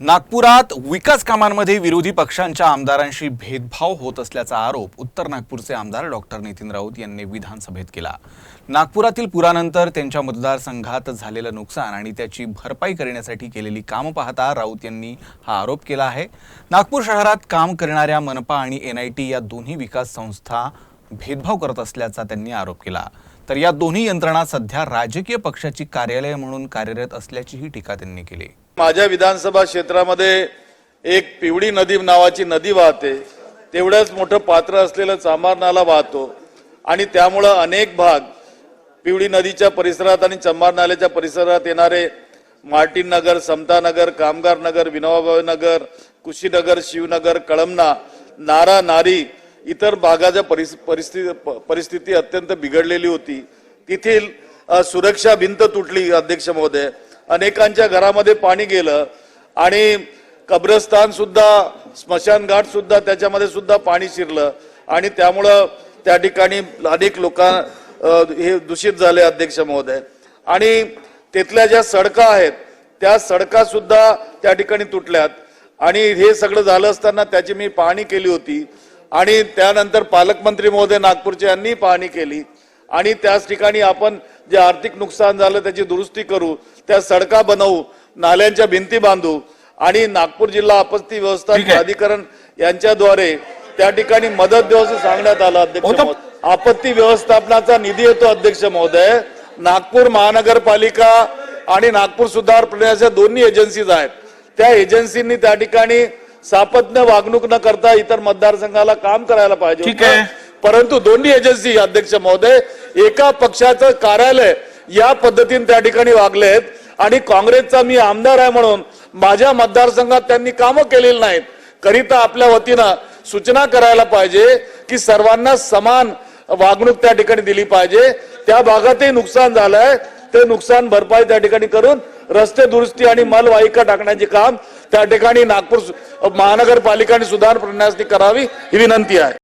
नागपुरात विकास कामांमध्ये विरोधी पक्षांच्या आमदारांशी भेदभाव होत असल्याचा आरोप उत्तर नागपूरचे आमदार डॉक्टर नितीन राऊत यांनी विधानसभेत केला. नागपुरातील पुरानंतर त्यांच्या मतदारसंघात झालेलं नुकसान आणि त्याची भरपाई करण्यासाठी केलेली कामं पाहता राऊत यांनी हा आरोप केला आहे. नागपूर शहरात काम करणाऱ्या मनपा आणि एन आय टी या दोन्ही विकास संस्था भेदभाव करत असल्याचा त्यांनी आरोप केला. तर या दोन्ही यंत्रणा सध्या राजकीय पक्षाची कार्यालय म्हणून कार्यरत असल्याचीही टीका त्यांनी केली. माझ्या विधानसभा क्षेत्रामध्ये एक पिवळी नदी नावाची नदी वाहते. तेवढंच मोठं पात्र असलेलं चांभार नाला वाहतो. आणि त्यामुळं अनेक भाग पिवळी नदीच्या परिसरात आणि चंबार नाल्याच्या परिसरात येणारे मार्टिन नगर समता नगर कामगार नगर विनोबाबाई नगर कुशीनगर शिवनगर कळमना नारा नारी इतर भागाच्या परिस- परिस्थिती प- परिस्थिती अत्यंत बिघडलेली होती. तेथील सुरक्षा भिंत तुटली अध्यक्ष महोदय. अनेकांच्या घरामध्ये पाणी गेलं आणि कब्रस्तान सुद्धा स्मशानघाट सुद्धा त्याच्यामध्ये सुद्धा पाणी शिरलं. आणि त्यामुळं त्या ठिकाणी अनेक लोक हे दूषित झाले अध्यक्ष महोदय. आणि तिथल्या ज्या सडका आहेत त्या सडका सुद्धा त्या ठिकाणी तुटल्यात. आणि हे सगळं झालं असताना त्याची मी पाहणी केली होती. आणि त्यानंतर पालकमंत्री महोदय नागपूरचे यांनी पाहणी केली. आणि त्याच ठिकाणी आपण जे आर्थिक नुकसान झालं त्याची दुरुस्ती करू त्या सडका बनवू नाल्यांच्या भिंती बांधू आणि नागपूर जिल्हा आपत्ती व्यवस्थापन आहे. प्राधिकरण यांच्याद्वारे त्या ठिकाणी मदत देऊ असं सांगण्यात आलं अध्यक्ष. आपत्ती व्यवस्थापनाचा निधी येतो अध्यक्ष महोदय नागपूर महानगरपालिका आणि नागपूर सुधार प्रणालीच्या दोन्ही एजन्सीज आहेत त्या एजन्सींनी त्या ठिकाणी सापत्न वागणूक न करता इतर मतदारसंघाला काम करायला पाहिजे. परंतु दोन्ही एजन्सी अध्यक्ष महोदय एका पक्षाचं कार्यालय या पद्धतीने त्या ठिकाणी वागले आहेत आणि काँग्रेसचा मी आमदार आहे म्हणून माझ्या मतदारसंघात त्यांनी कामं केलेली नाहीत. करिता आपल्या वतीनं सूचना करायला पाहिजे की सर्वांना समान वागणूक त्या ठिकाणी दिली पाहिजे. त्या भागातही नुकसान झालंय. ते नुकसान भरपाई त्या ठिकाणी करून रस्ते दुरुस्ती आणि मलवाहिका टाकण्याचे काम त्या ठिकाणी नागपूर महानगरपालिका आणि सुधार प्रणाली करावी ही विनंती आहे.